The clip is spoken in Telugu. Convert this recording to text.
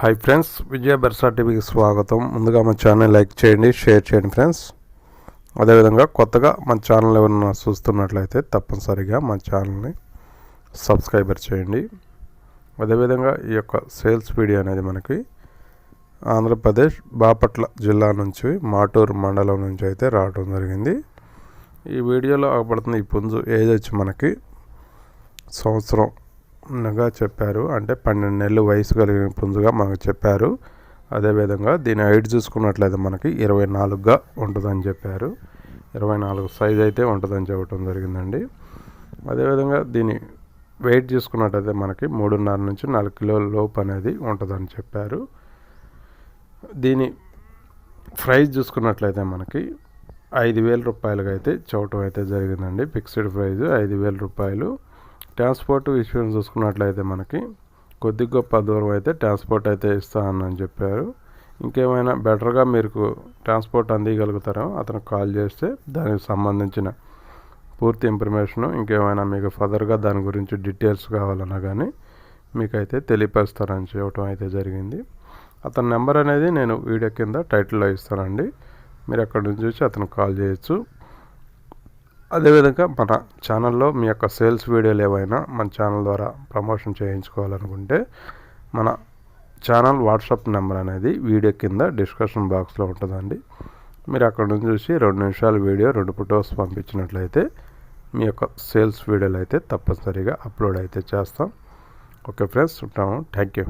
హాయ్ ఫ్రెండ్స్ విజయ బెర్సా టీవీకి స్వాగతం. ముందుగా మా ఛానల్ లైక్ చేయండి షేర్ చేయండి ఫ్రెండ్స్ అదేవిధంగా కొత్తగా మా ఛానల్ ఎవరైనా చూస్తున్నట్లయితే తప్పనిసరిగా మా ఛానల్ని సబ్స్క్రైబర్ చేయండి. అదేవిధంగా ఈ యొక్క సేల్స్ వీడియో అనేది మనకి ఆంధ్రప్రదేశ్ బాపట్ల జిల్లా నుంచి మాటూరు మండలం నుంచి అయితే రావడం జరిగింది. ఈ వీడియోలో ఆగబడుతున్న ఈ పుంజు ఏజ్ వచ్చి మనకి సంవత్సరం గా చెప్పారు. అంటే పన్నెండు నెలలు వయసు కలిగిన పుంజుగా మనకు చెప్పారు. అదేవిధంగా దీని హైట్ చూసుకున్నట్లయితే మనకి ఇరవై నాలుగుగా ఉంటుందని చెప్పారు. ఇరవై నాలుగు సైజ్ అయితే ఉంటుందని చెప్పడం జరిగిందండి. అదేవిధంగా దీని వెయిట్ చూసుకున్నట్టయితే మనకి మూడున్నర నుంచి నాలుగు కిలోల లోపు అనేది ఉంటుందని చెప్పారు. దీని ప్రైజ్ చూసుకున్నట్లయితే మనకి ఐదు వేల రూపాయలుగా అయితే చూడటం అయితే జరిగిందండి. ఫిక్స్డ్ ప్రైజ్ ఐదు వేల రూపాయలు. ట్రాన్స్పోర్ట్ విషయం చూసుకున్నట్లయితే మనకి కొద్ది గొప్ప దూరం అయితే ట్రాన్స్పోర్ట్ అయితే ఇస్తానని చెప్పారు. ఇంకేమైనా బెటర్గా మీరు ట్రాన్స్పోర్ట్ అందించగలుగుతారో అతను కాల్ చేస్తే దానికి సంబంధించిన పూర్తి ఇన్ఫర్మేషన్ ఇంకేమైనా మీకు ఫర్దర్గా దాని గురించి డీటెయిల్స్ కావాలన్నా కానీ మీకైతే తెలియపరుస్తారని చెప్పడం అయితే జరిగింది. అతని నెంబర్ అనేది నేను వీడియో కింద టైటిల్లో ఇస్తానండి. మీరు అక్కడ నుంచి చూసి అతను కాల్ చేయొచ్చు. అదేవిధంగా మన ఛానల్లో మీ యొక్క సేల్స్ వీడియోలు ఏవైనా మన ఛానల్ ద్వారా ప్రమోషన్ చేయించుకోవాలనుకుంటే మన ఛానల్ వాట్సాప్ నెంబర్ అనేది వీడియో కింద డిస్కషన్ బాక్స్లో ఉంటుందండి. మీరు అక్కడ నుంచి చూసి రెండు నిమిషాల వీడియో రెండు ఫొటోస్ పంపించినట్లయితే మీ యొక్క సేల్స్ వీడియోలు అయితే తప్పనిసరిగా అప్లోడ్ అయితే చేస్తాం. ఓకే ఫ్రెండ్స్ ఉంటాము. Thank you.